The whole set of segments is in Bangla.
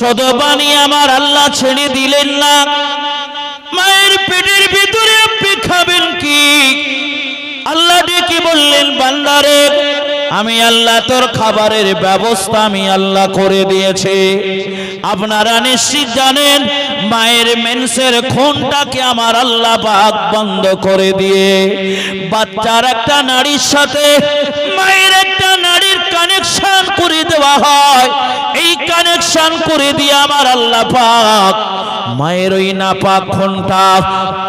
পানি আমার আল্লাহ ছেড়ে দিলেন না। মায়ের পেটের ভিতরে আপনি খাবেন কি? আল্লাহ ডেকে বললেন, বান্দারে, আমি আল্লাহ তোর খাবারের ব্যবস্থা আমি আল্লাহ করে দিয়েছি। আপনারা নিশ্চিত জানেন, মায়ের মেন্সের খুনটাকে আমার আল্লাহ বাঘ বন্ধ করে দিয়ে, বাচ্চার একটা নারীর সাথে, মায়ের একটা নারীর কানেকশন করে দেওয়া হয়। এই কানেকশন করে দিয়ে আমার আল্লাহ পাক মায়ের ওই নাপাক ঘণ্টা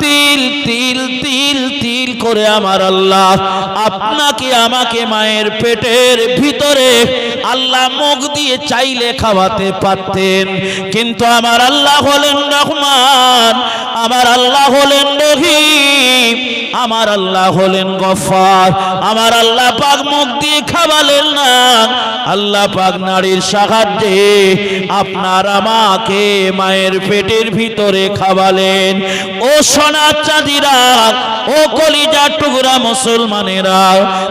তিল তিল তিল তিল করে আমার আল্লাহ আপনাকে, আমাকে মায়ের পেটের ভিতরে আল্লাহ মুখ দিয়ে চাইলে খাওয়াতে পারতেন। কিন্তু আমার আল্লাহ হলেন রহমান, আমার আল্লাহ হলেন রহিম। আমার আল্লাহ হলেন গফার আমার আল্লাহ পাক মুখ দিয়ে খাওয়ালেন না। আল্লাহ পাক নারীর সাহায্যে আপনার আমাকে মায়ের পেটের ভিতরে খাওয়ালেন ও সোনার চাঁদিরা, ও কলিজা টুকরা মুসলমানেরা,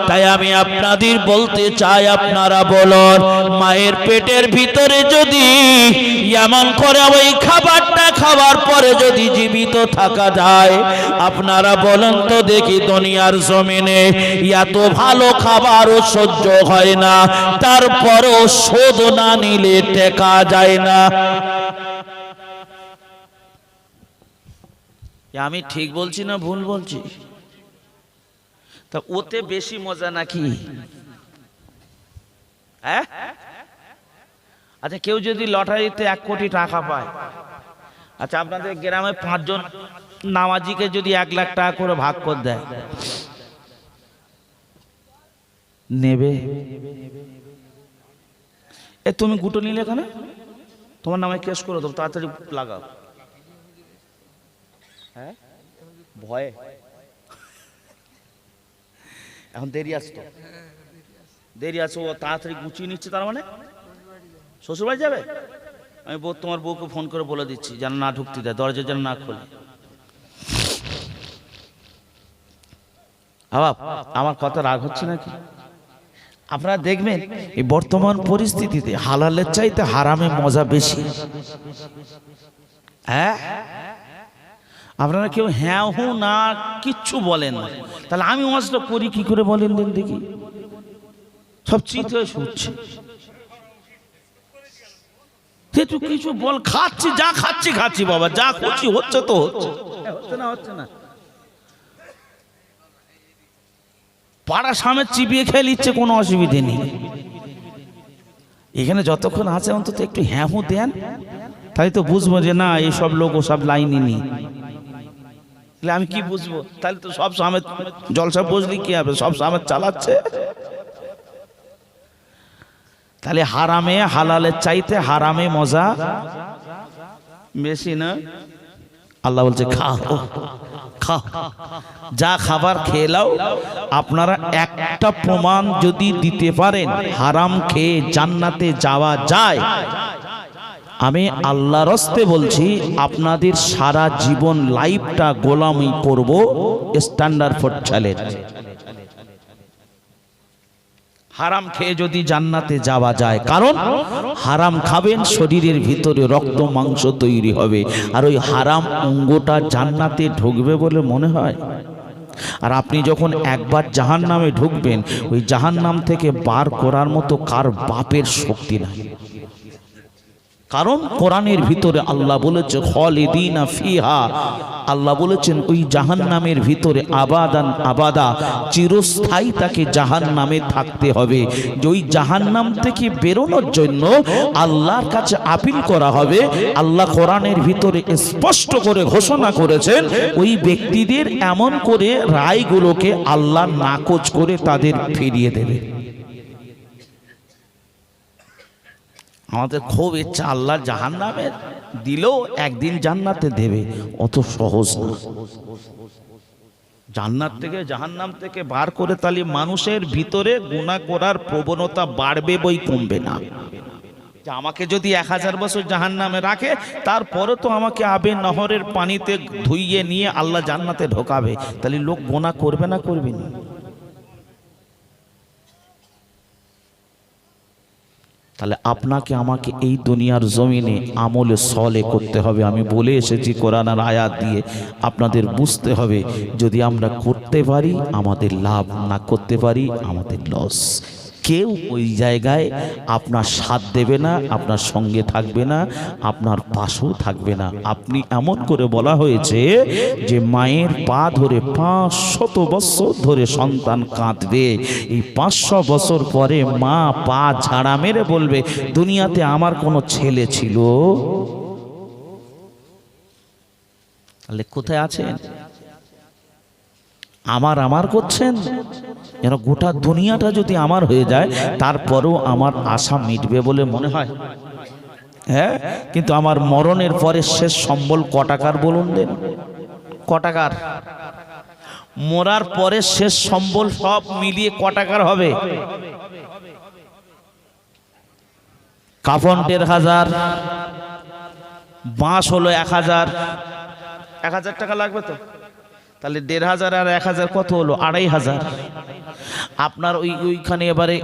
তাই আমি আপনাদের বলতে চাই আপনারা বলুন, মায়ের পেটের ভিতরে যদি এমন করে ওই খাবারটা খাওয়ার পরে যদি জীবিত থাকা যায়, আপনারা বলেন তো দেখি দুনিয়ার জমিনে এত ভালো খাবারও সহ্য হয় না, তারপরও শোধ না নিলে টেকা যায় না। আমি ঠিক বলছি না ভুল বলছি? তা ওতে বেশি মজা নাকি? হ্যাঁ? আচ্ছা কেউ যদি লটারিতে এক কোটি টাকা পায় আচ্ছা আপনাদের গ্রামে পাঁচজন নামাজিকে যদি এক লাখ টাকা করে ভাগ করে দেয়। নেবে? এ, তুমি গুটো নিলে এখানে? তোমার নামে কেস করে দেবো, তাড়াতাড়ি লাগাও। হ্যাঁ? ভয়ে? এখন দেরি আছে তো? দেরি আছে, ও তাড়াতাড়ি গুছিয়ে নিচ্ছে তার মানে? শ্বশুরবাড়ি যাবে? আমি তোমার বউকে ফোন করে বলে দিচ্ছি, যেন না ঢুকতে দেয়, দরজা যেন না খোলে। বাবা, আমার কথা রাগ হচ্ছে নাকি? আপনারা দেখবেন, এই বর্তমান পরিস্থিতিতে হালালের চাইতে হারামে মজা বেশি। হ্যাঁ? আপনারা কেউ হ্যাঁ হু, না, কিচ্ছু বলেন না। তাহলে আমি ওয়াজটা করি, কি করে বলেন দেন দেখি। সব চিত হয়ে শুচ্ছে কিছু বল, খাচ্ছি, যা খাচ্ছি খাচ্ছি, বাবা, যা করছি হচ্ছে তো হচ্ছে না হচ্ছে না। পাড়া সামনে চিবিয়ে খেয়ে নিচ্ছে, কোনো অসুবিধে নেই। এখানে যতক্ষণ আছে অন্তত একটু হ্যাঁ হু দেন তাই তো বুঝব যে না এইসব লোক ওসব লাইনে নেই। তাহলে আমি কি বুঝব? তাহলে তো সব সামনে জলসা বুঝলি কি হবে? সব সামনে চালাচ্ছে। তাহলে হারামে, হালালের চাইতে হারামে মজা বেশি না? আল্লাহ বলছে, খাও। খাও যা খাবার খেয়ে লাও। আপনারা একটা প্রমাণ যদি দিতে পারেন, হারাম খেয়ে জান্নাতে যাওয়া যায়। আমি আল্লাহ রস্তে বলছি, আপনাদের সারা জীবন লাইফটা গোলামি করব স্ট্যান্ডার্ড ফোর চ্যালেঞ্জ হারাম খেয়ে যদি জান্নাতে যাওয়া যায়, কারণ হারাম খাবেন, শরীরের ভিতরে রক্ত, মাংস তৈরি হবে। আর ওই হারাম অঙ্গটা জান্নাতে ঢুকবে বলে মনে হয়? আর আপনি যখন একবার জাহান নামে ঢুকবেন, ওই জাহান নাম থেকে বার করার মতো কার বাপের শক্তি নাই? কারণ কোরআনের ভিতরে আল্লাহ বলেছে, খালিদিনা ফিহা। আল্লাহ বলেছেন, ওই জাহান নামের ভিতরে আবাদান আবাদা, চিরস্থায়ী তাকে জাহান নামে থাকতে হবে। যে ওই জাহান নাম থেকে বেরোনোর জন্য আল্লাহর কাছে আপিল করা হবে, আল্লাহ কোরআনের ভিতরে স্পষ্ট করে ঘোষণা করেছেন, ওই ব্যক্তিদের এমন করে রায়গুলোকে আল্লাহ নাকচ করে তাদের ফিরিয়ে দেবে। আমাদের খুব ইচ্ছা আল্লাহ জাহান নামে দিলেও একদিন জান্নাতে দেবে, অত সহজ জান্নাত থেকে জাহান্নাম থেকে বার করে তাহলে মানুষের ভিতরে গুণা করার প্রবণতা বাড়বে বই কমবে না। আমাকে যদি এক হাজার বছর জাহান নামে রাখে, তারপরে তো আমাকে আবে নহরের পানিতে ধুইয়ে নিয়ে আল্লাহ জান্নাতে ঢোকাবে। তাহলে লোক গোনা করবে না করবে না। তাহলে আপনাকে আমাকে এই দুনিয়ার জমিনে আমলে সলে করতে হবে। আমি বলে এসেছি কোরআনার আয়াত দিয়ে, আপনাদের বুঝতে হবে, যদি আমরা করতে পারি, আমাদের লাভ না করতে পারি, আমাদের লস কেউ ওই জায়গায় আপনার সাথ দেবে না, আপনার সঙ্গে থাকবে না, আপনার পাশেও থাকবে না। আপনি এমন করে বলা হয়েছে যে মায়ের পা ধরে পাঁচ শত বছর ধরে সন্তান কাঁদবে। এই পাঁচশো বছর পরে মা পা ঝাড়া মেরে বলবে, দুনিয়াতে আমার কোনো ছেলে ছিল? তাহলে কোথায় আছেন? আমার আমার করছেন? যেন গোটা দুনিয়াটা যদি আমার হয়ে যায়, তারপরেও আমার আশা মিটবে বলে মনে হয়। হ্যাঁ কিন্তু আমার মরণের পরে শেষ সম্বল কটাকার বলুন দেন। কটাকার। মরার পরে শেষ সম্বল সব মিলিয়ে কটাকার হবে। কাফন দেড় হাজার, বাঁশ হলো এক হাজার। এক হাজার টাকা লাগবে তো? তাহলে দেড় হাজার আর এক হাজার কত হলো? আড়াই হাজার। আপনার ওই, ওইখানে এবারে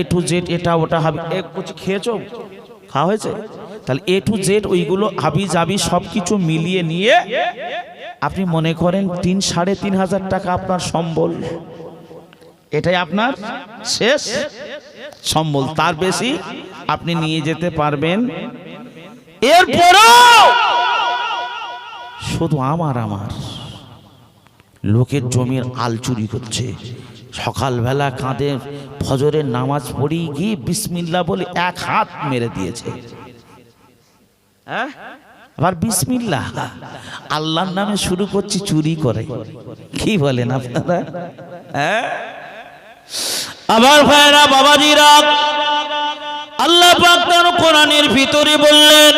এ টু জেড এটা ওটা হাবি। কিছু খেয়েছো? খাওয়া হয়েছে? তাহলে এ টু জেড ওইগুলো হাবি জাবি সব কিছু মিলিয়ে নিয়ে আপনি মনে করেন তিন, সাড়ে তিন হাজার টাকা আপনার সম্বল। এটাই আপনার শেষ সম্বল। তার বেশি আপনি নিয়ে যেতে পারবেন। এরপরও শুধু আমার আমার। লোকের জমির আল চুরি করছে। সকালবেলা কাঁধে ফজরের নামাজ পড়ি গিয়ে বিসমিল্লা বলে এক হাত মেরে দিয়েছে। হ্যাঁ? আবার বিসমিল্লা। আল্লাহর নামে শুরু করছি চুরি করে। কি বলেন আপনারা? হ্যাঁ? আবার ভাইরা, বাবাজিরা, আল্লাহ পাক তার কোরআনের ভিতরে বললেন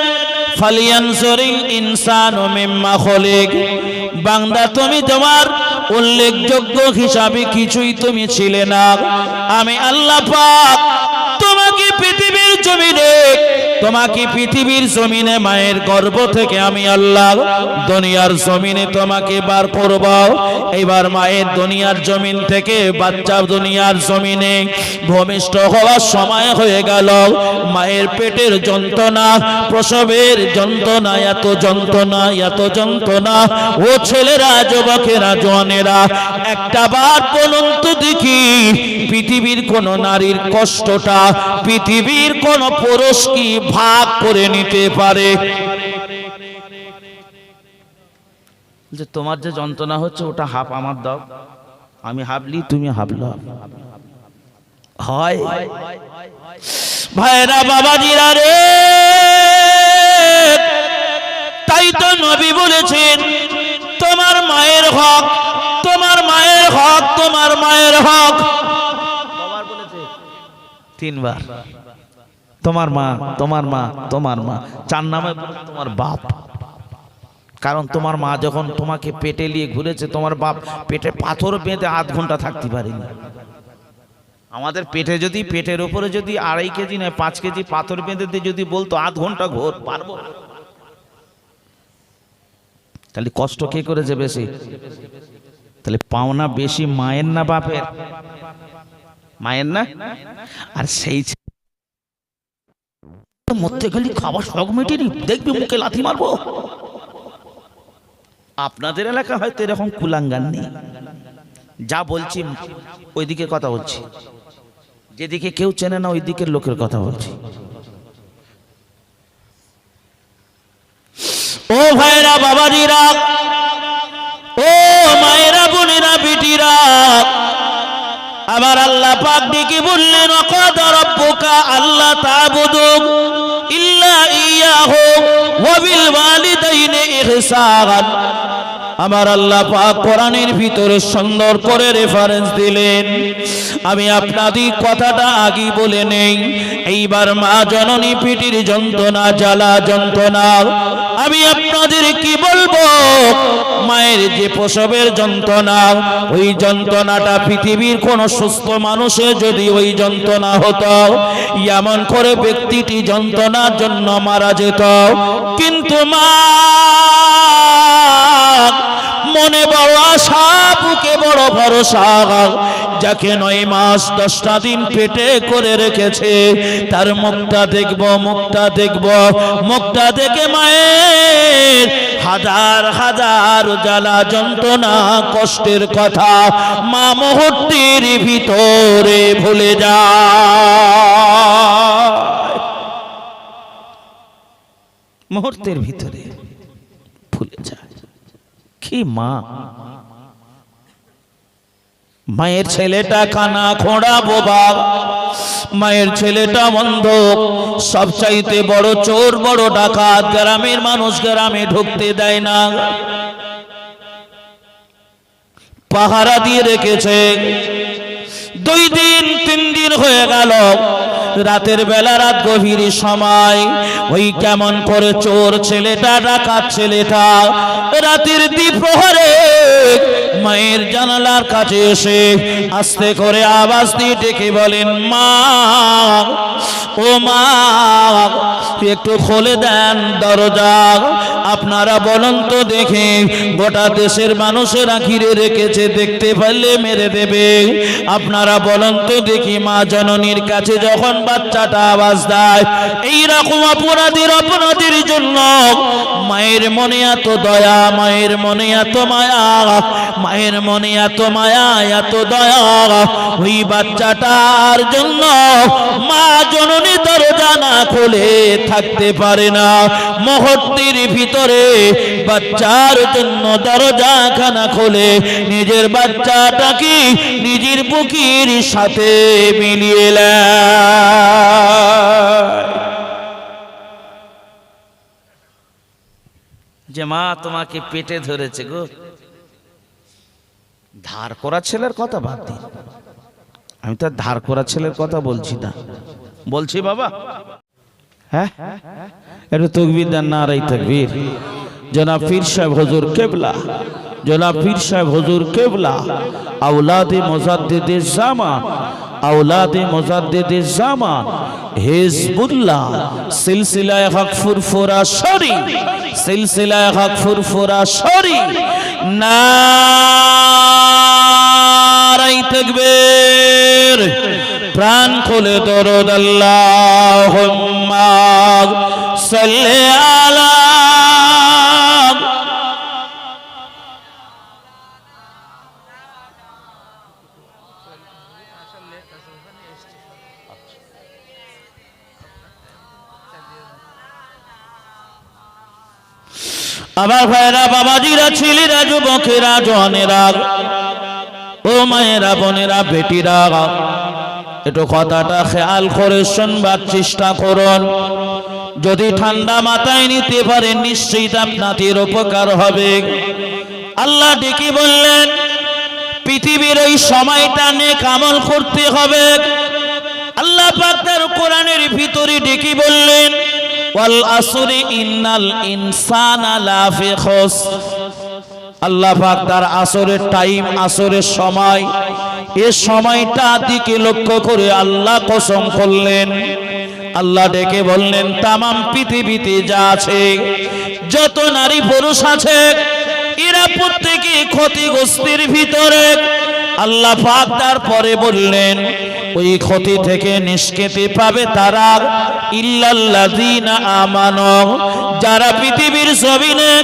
ফালিয়ানসরিল ইনসানু মিম্মা খলিক। বান্দা, তুমি তোমার উল্লেখযোগ্য হিসাবে কিছুই তুমি ছিলে না। আমি আল্লাহ পাক তোমাকে পৃথিবীর জমিনে তোমাকে পৃথিবীর জমিনে মায়ের গর্ভ থেকে আমি আল্লাহ দুনিয়ার জমিনে তোমাকে বার করব। এবার মায়ের দুনিয়ার জমিন থেকে বাচ্চা দুনিয়ার জমিনে ভূমিষ্ঠ হওয়ার সময় হয়ে গেল। মায়ের পেটের যন্ত্রণা, প্রসবের যন্ত্রণা, এত যন্ত্রণা এত যন্ত্রণা। ও ছেলেরা, যুবকেরা জনেরা একটা বার বলুন তো দেখি, পৃথিবীর কোন নারীর কষ্টটা, পৃথিবীর কোন পুরুষ কি ভাগ করে নিতে পারে। যে তোমার যে যন্ত্রণা হচ্ছে ওটা হাফ আমার দাও। আমি হাবলি তুমি হাবলো হয়। ভাইরা বাবাজিরা রে! তাই তো নবী বলেছেন তোমার মায়ের হক তোমার মায়ের হক তোমার মায়ের হক। তিনবার। তোমার মা তোমার মা তোমার মা। চার নামে তোমার বাপ। কারণ তোমার মা যখন তোমাকে পেটে নিয়ে ঘুরেছে, তোমার বাপ পেটে পাথর বেঁধে আধ ঘণ্টা থাকতে পারেনি। আমাদের পেটে যদি, পেটের উপরে যদি আড়াই কেজি নয়, পাঁচ কেজি পাথর বেঁধে দিয়ে যদি বলতো, আধ ঘণ্টা ঘোর, পারব। তাহলে কষ্ট কে করেছে বেশি? তাহলে পাওনা বেশি মায়ের না বাপের? মায়ের না? আর সেই মরতে গেলি খাবার শখ মেটেনি? দেখবি মুখে লাথি মারবো। আপনাদের এলাকা হয়তো এরকম কুলাঙ্গান নেই। যা বলছি, ওইদিকে কথা বলছি। যেদিকে কেউ চেনে না ওই দিকের লোকের কথা বলছি। ও ভাইরা, বাবাজিরা, ও মায়েরা, বোনেরা, বিটিরা আবার আল্লাহ পাক দিকে বললেন, অকদ রব্বুকা আল্লাহ তাবুদু ইল্লা ইয়াহু ওয়া বিল ওয়ালিদাইনি ইহসান আমার আল্লাহ পাক কোরআনের ভিতরে সুন্দর করে রেফারেন্স দিলেন। আমি আপনাদের কথাটা আগে বলে নেই। এইবার মা জননী পিটির যন্ত্রণা, জ্বালা যন্ত্রণা, আমি আপনাদের কি বলব? মায়ের যে প্রসবের যন্ত্রণা, ওই যন্ত্রণাটা পৃথিবীর কোন সুস্থ মানুষের যদি ওই যন্ত্রণা হতো, এমন করে ব্যক্তিটি যন্ত্রণার জন্য মারা যেত। কিন্তু মা মনে বড় আশা, বুকে বড় ভরসা। যাকে নয় মাস, দশটা দিন পেটে করে রেখেছে, তার মুখটা দেখব মুখটা দেখব, মুখটা দেখে মায়ের হাজার হাজার জ্বালা যন্ত্রণা, কষ্টের কথা মা মুহূর্তের ভিতরে ভুলে যা মুহূর্তের ভিতরে ভুলে যায়। কি মা? মায়ের ছেলেটা কানা খোঁড়া বোবা মায়ের ছেলেটা বন্ধ। সব চাইতে বড় চোর, বড় ডাকাত। গ্রামের মানুষ গ্রামে ঢুকতে দেয় না। পাহারা দিয়ে রেখেছে। দুই দিন, তিন দিন হয়ে গেল। রাতের বেলা রাত গভীর সময়। ওই কেমন করে চোর ছেলেটা ডাকাত ছেলেটা রাতের দ্বিপ্রহরে মায়ের জানালার কাছে এসে আস্তে করে আওয়াজ দিয়ে ডেকে বলেন, মা, ও মা, একটু খুলে দেন দরজা। আপনারা বলুন তো দেখে, গোটা দেশের মানুষেরা ঘিরে রেখেছে, দেখতে পারলে মেরে দেবে। আপনারা বলুন তো দেখি, মা জননীর কাছে যখন বাচ্চাটা আওয়াজ দেয়, এইরকম অপরাধীর অপরাধীর জন্য মায়ের মনে এত দয়া, মায়ের মনে এত মায়া মায়ের মনে এত মায়া, এত দয়া। ওই বাচ্চাটার জন্য মা জননী দরজা না খুলে থাকতে পারে না। মুহূর্তের ভিতরে বাচ্চার জন্য দরজা খানা খোলে। নিজের বাচ্চাটাকে নিজের বুকির সাথে মিলিয়ে। যে মা তোমাকে পেটে ধরেছে গো। ধার করা ছেলের কথা বাদ দিন। আমি তো ধার করা ছেলের কথা বলছি না। বলছি বাবা। হ্যাঁ? তকবির না কেবলা। হজুর কেবলা। জামান আউলাদে মোজাদ্দেদে জামান হিজবুল্লাহ, সিলসিলায় হক ফুরফুরা শরী, সিলসিলায় হক ফুরফুরা শরী, নারাই তকবীর, প্রাণ খুলে দরদ আল্লাহুম্মা, সাল্লি আলা আমার ভাইরা বাবাজিরা, ছেলেরা, যুবকেরা জনেরা ও মায়েরা, বোনেরা, বেটিরা, একটু কথাটা খেয়াল করে শুনবার চেষ্টা করুন। যদি ঠান্ডা মাথায় নিতে পারেন, নিশ্চয়ই আপনাদের উপকার হবে। আল্লাহ ডেকে বললেন পৃথিবীর ওই সময়টা নেক আমল করতে হবে। আল্লাহ পাক তার কোরআনের ভিতরে ডেকে বললেন, ওয়াল আসরি ইন্নাল ইনসানা লাফি আল্লাহ পাক তার আসরের টাইম, আসরের সময়, এ সময়টা দিকে লক্ষ্য করে আল্লাহ কসম করলেন। আল্লাহ ডেকে বললেন, তামাম পৃথিবীতে যা আছে, যত নারী পুরুষ আছে এরা প্রত্যেকে ক্ষতিগ্রস্তির ভিতরে। আল্লাহ পাক তারপরে বললেন, ওই ক্ষতি থেকে নিষ্কৃতি পাবে তারা ইল্লাল্লাযিনা আমানু। যারা পৃথিবীর জমিনে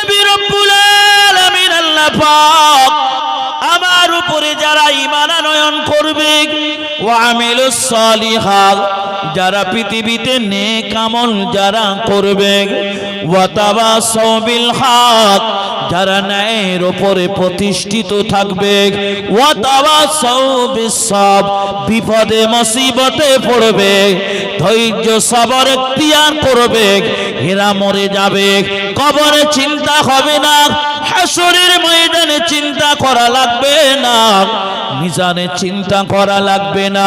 আমি রব্বুল আলামিন আল্লাহ পাক আমার উপরে যারা ঈমান আনয়ন করবে ও সালিহাত, যারা পৃথিবীতে নেক আমল যারা করবে, ওয়া তাওয়াসাউ বিল হক, যারা ন্যায়ের উপরে প্রতিষ্ঠিত থাকবে, ওয়া তাওয়াসাউ বিস সব, বিপদে মুসিবতে পড়বে, ধৈর্য সবর এখতিয়ার করবে, হেরা মরে যাবে। কবরে চিন্তা হবে না, হাসরের ময়দানে চিন্তা করা লাগবে না, মিজানে চিন্তা করা লাগবে না,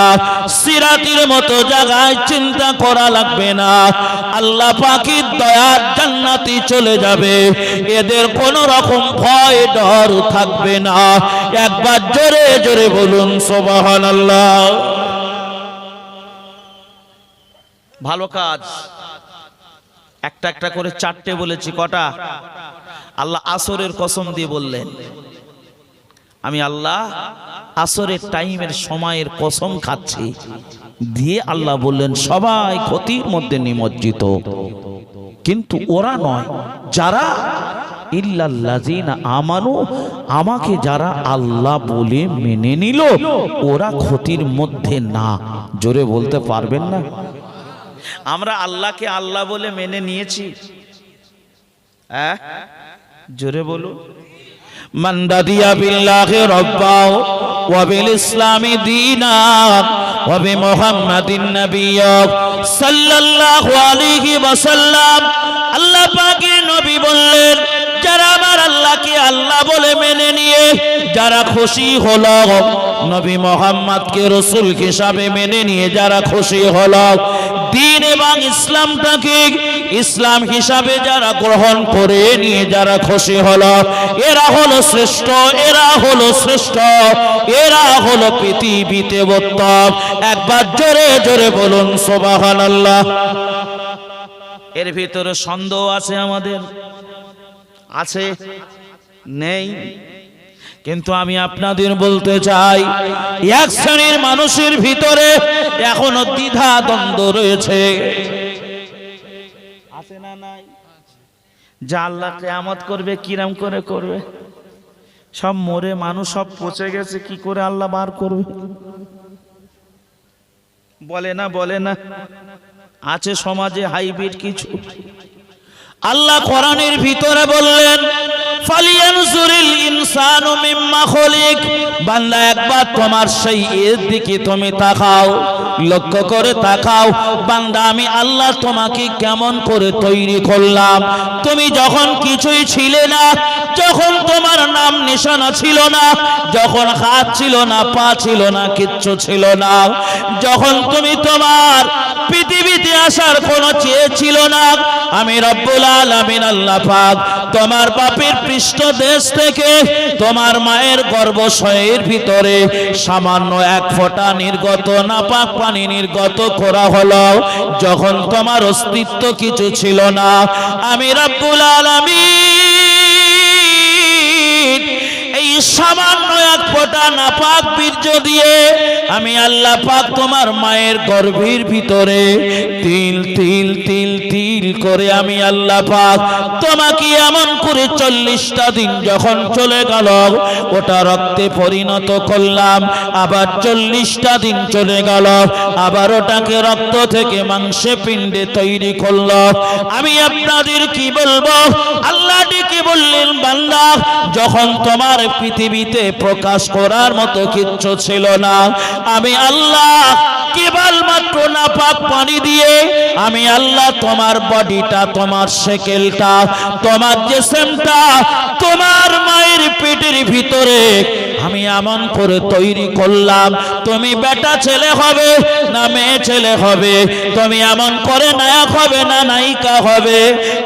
সিরাতির মতো জায়গায় চিন্তা করা লাগবে না। আল্লাহ পাকির দয়ার জান্নাতি চলে যাবে, এদের কোন রকম ভয়, ডর থাকবে না। একবার জোরে জোরে বলুন সোবাহান আল্লাহ ভালো কাজ। একটা একটা করে চারটে বলেছি কটা? আল্লাহ আসরের কসম দিয়ে বললেন আমি আল্লাহ আসরের টাইমের সময়ের কসম খাচ্ছি। দিয়ে আল্লাহ বললেন সবাই ক্ষতির মধ্যে নিমজ্জিত। কিন্তু ওরা নয় যারা ইল্লাল্লাযিনা আমানু আমাকে যারা আল্লাহ বলে মেনে নিল ওরা ক্ষতির মধ্যে না। জোরে বলতে পারবেন না? আমরা আল্লাহকে আল্লাহ বলে মেনে নিয়েছি হ্যাঁ জোরে বলো من رضي بالله ربا وبالإسلام دينا وبمحمد نبيا صلى الله عليه وسلم আল্লাহ পাকের নবী বললেন যারা আমার আল্লাহকে আল্লাহ বলে মেনে নিয়ে, যারা খুশি হলো, নবী মোহাম্মদকে রসুল হিসাবে মেনে নিয়ে যারা খুশি হলো, দিন এবং ইসলামটাকে ইসলাম হিসাবে যারা গ্রহণ করে নিয়ে যারা খুশি হলো, এরা হলো শ্রেষ্ঠ, এরা হলো শ্রেষ্ঠ, এরা হলো পৃথিবীতে উত্তম। একবার জোরে জোরে বলুন সোবাহান আল্লাহ এর ভিতরে সন্দেহ আছে আমাদের। আছে? নেই? কিন্তু আমি আপনাদের বলতে চাই এক শ্রেণির মানুষের ভিতরে এখনও দ্বিধা দ্বন্দ্ব রয়েছে। আছে না নাই? যা আল্লাহ কেয়ামত করবে কিরাম করে করবে। সব মরে মানুষ সব পচে গেছে কি করে আল্লাহ বার করবে? বলে না বলে না। আছে সমাজে হাইব্রিড কিছু? আল্লাহ কোরআনের ভিতরে বললেন তুমি যখন কিছুই ছিলে না, যখন তোমার নাম নিশানা ছিল না, যখন হাত ছিল না, পা ছিল না, কিচ্ছু ছিল না, যখন তুমি তোমার পৃথিবীতে আসার কোনো চেয়ে ছিল না, আমি রব্বুল আলামিন আল্লাহ পাক তোমার বাপের পৃষ্ঠ দেশ থেকে তোমার মায়ের গর্ভশয়ের ভিতরে সামান্য এক ফোঁটা নির্গত নাপাক পানি নির্গত করা হলো। যখন তোমার অস্তিত্ব কিছু ছিল না, আমি রব্বুল আলামিন সামান্য এক ফোঁটা নাপাক বীর্য দিয়ে আমি আল্লাহ পাক তোমার মায়ের গর্ভের ভিতরে তিল তিল তিল তিল করে আমি আল্লাহ পাক তোমাকে এমন করে চল্লিশটা দিন যখন চলে গেল, ওটা রক্তে পরিণত করলাম, আবার চল্লিশটা দিন চলে গেল, আবার ওটাকে রক্ত থেকে মাংসে পিণ্ডে তৈরি করল। আমি আপনাদের কি বলব? আল্লাহ ডেকে বললেন, বান্দা, যখন তোমার পৃথিবীতে প্রকাশ করার মতো কিচ্ছু ছিল না। আমি আল্লাহ কেবলমাত্র নাপাক পানি দিয়ে আমি আল্লাহ তোমার বডিটা, তোমার সেকেলটা, তোমার জেসেমটা তোমার মায়ের পেটের ভিতরে আমি এমন করে তৈরি করলাম, তুমি বেটা ছেলে হবে না মেয়ে ছেলে হবে, তুমি এমন করে নায়ক হবে না নায়িকা হবে,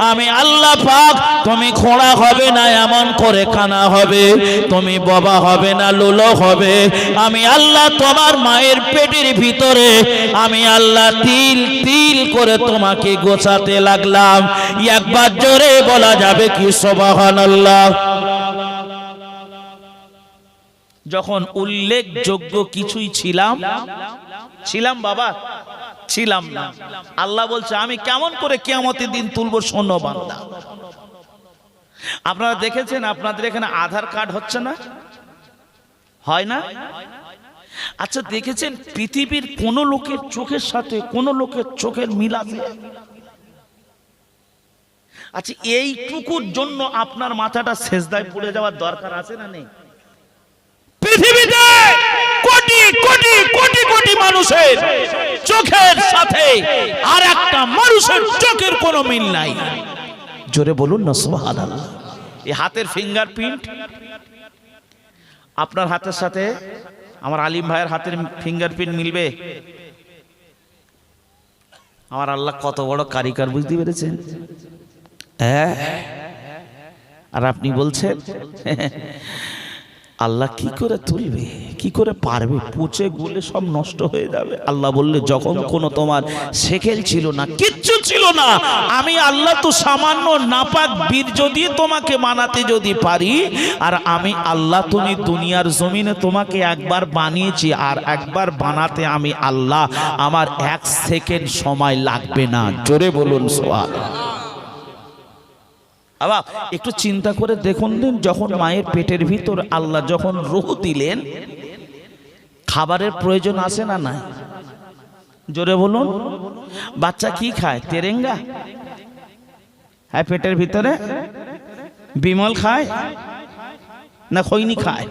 আমি আল্লাহ পাক, তুমি খোঁড়া হবে না এমন করে খানা হবে তুমি বাবা হবে না, লুলো হবে। আমি আল্লাহ তোমার মায়ের পেটের ভিতরে, আমি আল্লাহ তিল তিল করে তোমাকে গোছাতে লাগলাম। একবার জোরে বলা যাবে কি সোবাহান আল্লাহ যখন উল্লেখযোগ্য কিছুই ছিলাম ছিলাম বাবা, ছিলাম না। আল্লাহ বলছে, আমি কেমন করে কেমতের দিন তুলবো, শোনো বান্দা। আপনারা দেখেছেন আপনাদের এখানে আধার কার্ড হচ্ছে না? হয় না? আচ্ছা দেখেছেন পৃথিবীর কোন লোকের চোখের সাথে কোন লোকের চোখের মিল আছে? আচ্ছা এইটুকুর জন্য আপনার মাথাটা শেষদায় পড়ে যাওয়ার দরকার আছে না নেই? পৃথিবীতে কোটি কোটি কোটি কোটি মানুষের চোখের সাথে আর একটা মানুষের চোখের কোনো মিল নাই। জোরে বলুন না, সুবহানাল্লাহ। এই হাতের ফিঙ্গারপ্রিন্ট আপনার হাতের সাথে আমার আলিম ভাইয়ের হাতের ফিঙ্গারপ্রিন্ট মিলবে। আমার আল্লাহ কত বড় কারিকার বুঝতে পেরেছেন? হ্যাঁ? আর আপনি বলছেন আল্লাহ কি করে তুলবে? কি করে পারবে? পচে গুলে সব নষ্ট হয়ে যাবে। আল্লাহ বললে, যখন কোনো তোমার সেকেল ছিল না, কিচ্ছু ছিল না, আমি আল্লাহ তো সামান্য নাপাক বীর যদি তোমাকে মানাতে যদি পারি, আর আমি আল্লাহ তুমি দুনিয়ার জমিনে তোমাকে একবার বানিয়েছি, আর একবার বানাতে আমি আল্লাহ আমার এক সেকেন্ড সময় লাগবে না। জোরে বলুন সোয়াল আবার একটু চিন্তা করে দেখুন দিন, যখন মায়ের পেটের ভিতর আল্লাহ যখন রুহ দিলেন, খাবারের প্রয়োজন আছে না নাই? জোরে বলুন। বাচ্চা কি খায়? তেরেঙ্গা? হ্যাঁ পেটের ভিতরে? বিমল খায়? না খৈনি খায়?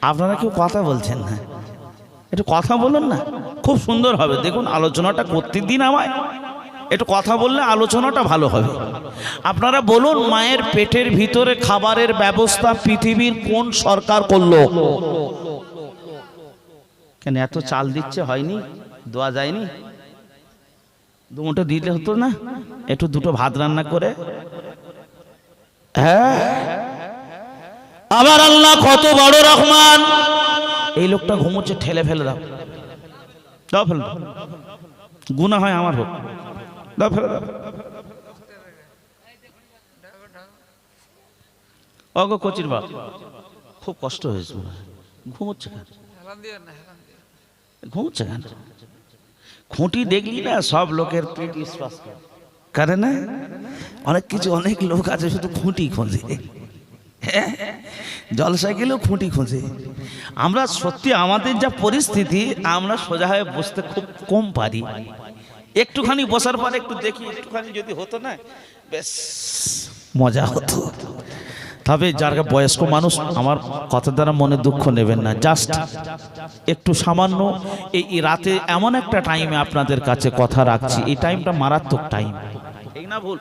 আপনারা কেউ কথা বলছেন না? একটু কথা বলুন না। খুব সুন্দর হবে। দেখুন, আলোচনাটা করতে দিন আমায়। একটু কথা বললে আলোচনাটা ভালো হবে। আপনারা বলুন, মায়ের পেটের ভিতরে খাবারের ব্যবস্থা পৃথিবীর কোন সরকার করল? কেন এত চাল দিচ্ছে? হয়নি? দেওয়া যায়নি? দু মুঠো দিলে হতো না? একটু দুটো ভাত রান্না করে। হ্যাঁ? আবার আল্লাহ কত বড় রহমান। এই লোকটা ঘুমোচ্ছে, ঠেলে ফেলে দাও। দাও ফেলে দাও। গুণা হয় আমার হোক। দাও ফেলে দাও। অগো কচির বাপ। খুব কষ্ট হয়েছে ঘুমোচ্ছে কেন? ঘুমোচ্ছে কেন? খুঁটি দেখলি না সব লোকের পেট না, অনেক কিছু, অনেক লোক আছে শুধু খুঁটি খোঁজে। হ্যাঁ জলসা গেলেও খুঁটি খোঁজে। আমরা সত্যি আমাদের যা পরিস্থিতি, আমরা সোজা হয়ে বসতে খুব কম পারি। একটুখানি বসার পর একটু দেখি, একটুখানি যদি হতো না, বেশ, মজা হতো। তবে যারা বয়স্ক মানুষ আমার কথা দ্বারা মনে দুঃখ নেবেন না। জাস্ট একটু সামান্য এই রাতে এমন একটা টাইমে আপনাদের কাছে কথা রাখছি। এই টাইমটা মারাত্মক টাইম। ঠিক না ভুল।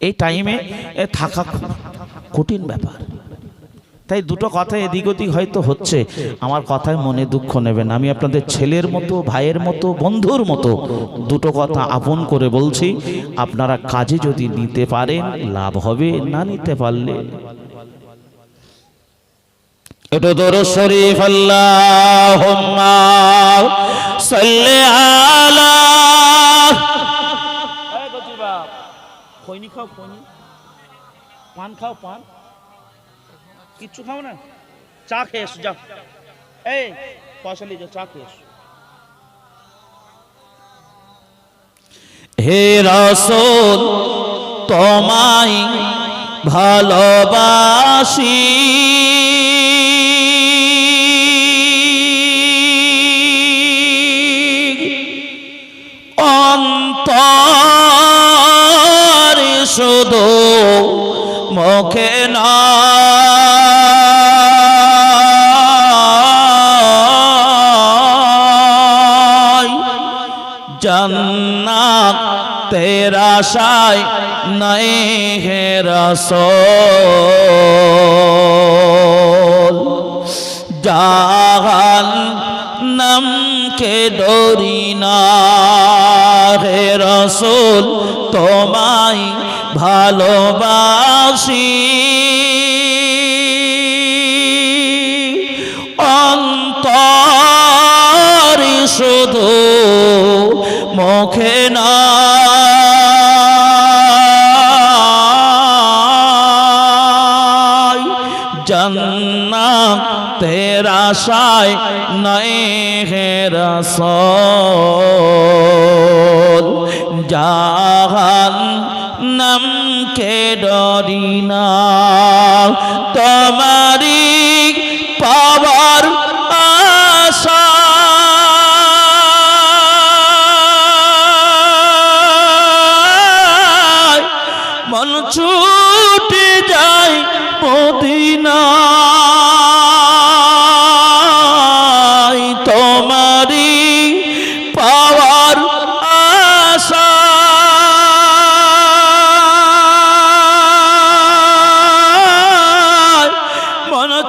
এই টাইমে এ থাকা কঠিন ব্যাপার। তাই দুটো কথা এদিক ওদিক হয়তো হচ্ছে। আমার কথায় মনে দুঃখ নেবেন আমি আপনাদের ছেলের মতো ভাইয়ের মতো বন্ধুর মতো দুটো কথা আপন করে বলছি। আপনারা কাজে যদি নিতে পারেন লাভ হবে না নিতে পারলে। তোর শরীফ আল্লাহ সাল্লি আলা খৈনি খাও খৈনি। পান খাও পান। কিচ্ছু খাও না? চা খেয়ে এসো যাও। এই পয়সা নিয়ে যাও চা খেয়ে এসো। হে রসুল তোমায় ভালোবাসি। মুখে জন্নাত তেরা শায় নাই হে রসোল। জাহান নম কে ডরি না হে রসুল। তোমায় ভালোবাসি। অন্তর শুধু মুখে তেরা শায় নাই হে রসোল জাহান নম কে ডরি না। তোমারি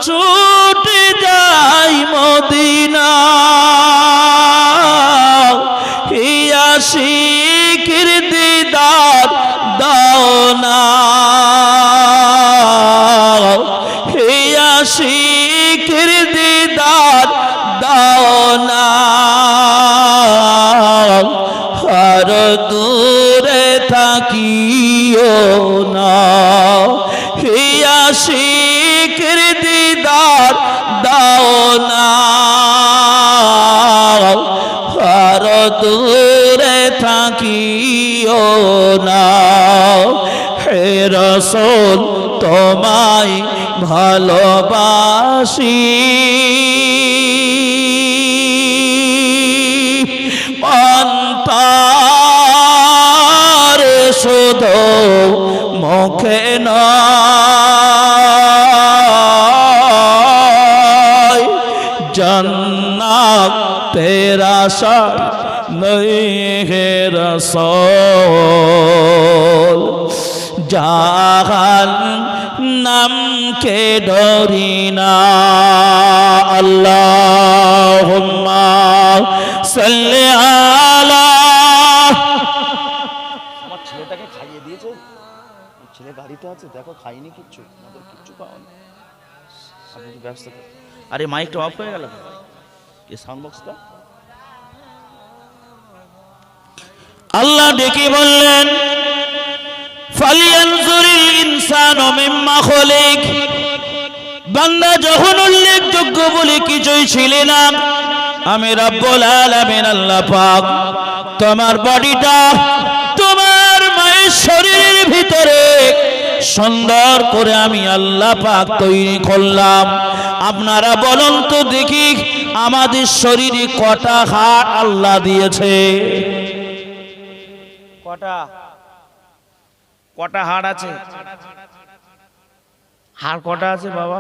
ছুটে যাই মদিনা হিয়া শিখির দিদার দাও না থাকিও না হে রসুল তোমায় ভালোবাসি। অন্তর শুধু মুখে নয় জন্নাত তেরা সর নই হে রসোল জাহান নাম কে ডরি না। আল্লাহ সাল্লি আলা আমার ছেলেটাকে খাইয়ে দিয়েছে? ছেলে গাড়িতে আছে, দেখো খাইনি কিচ্ছু, আমাদের কিচ্ছু পাওয়া আপনি ব্যবস্থা আরে মাইকটা অফ হয়ে গেল এই সাউন্ড বক্সটা আল্লাহ ডেকে বললেন, ফালিয়ানজুরিল ইনসানু মিম্মা খলিক। বান্দা যখন উল্লেখযোগ্য বলে কিছুই ছিলে না, আমি রব্বুল আলামিন আল্লাহ পাক, তোমার বডিটা তোমার মায়ের শরীরের ভিতরে সুন্দর করে আমি আল্লাহ পাক তৈরি করলাম। আপনারা বলুন তো দেখি আমাদের শরীরে কটা হাড় আল্লাহ দিয়েছে। কটা? কটা হাড় আছে? হাড় কটা আছে বাবা?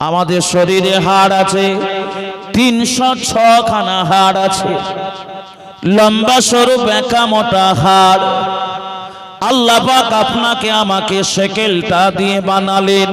আমাদের শরীরে হাড় আছে, তিনশো ছখানা হাড় আছে। লম্বা, সরু, বেঁকা, মোটা হাড়। আল্লাহ পাক আপনাকে আমাকে সেকেলটা দিয়ে বানালেন।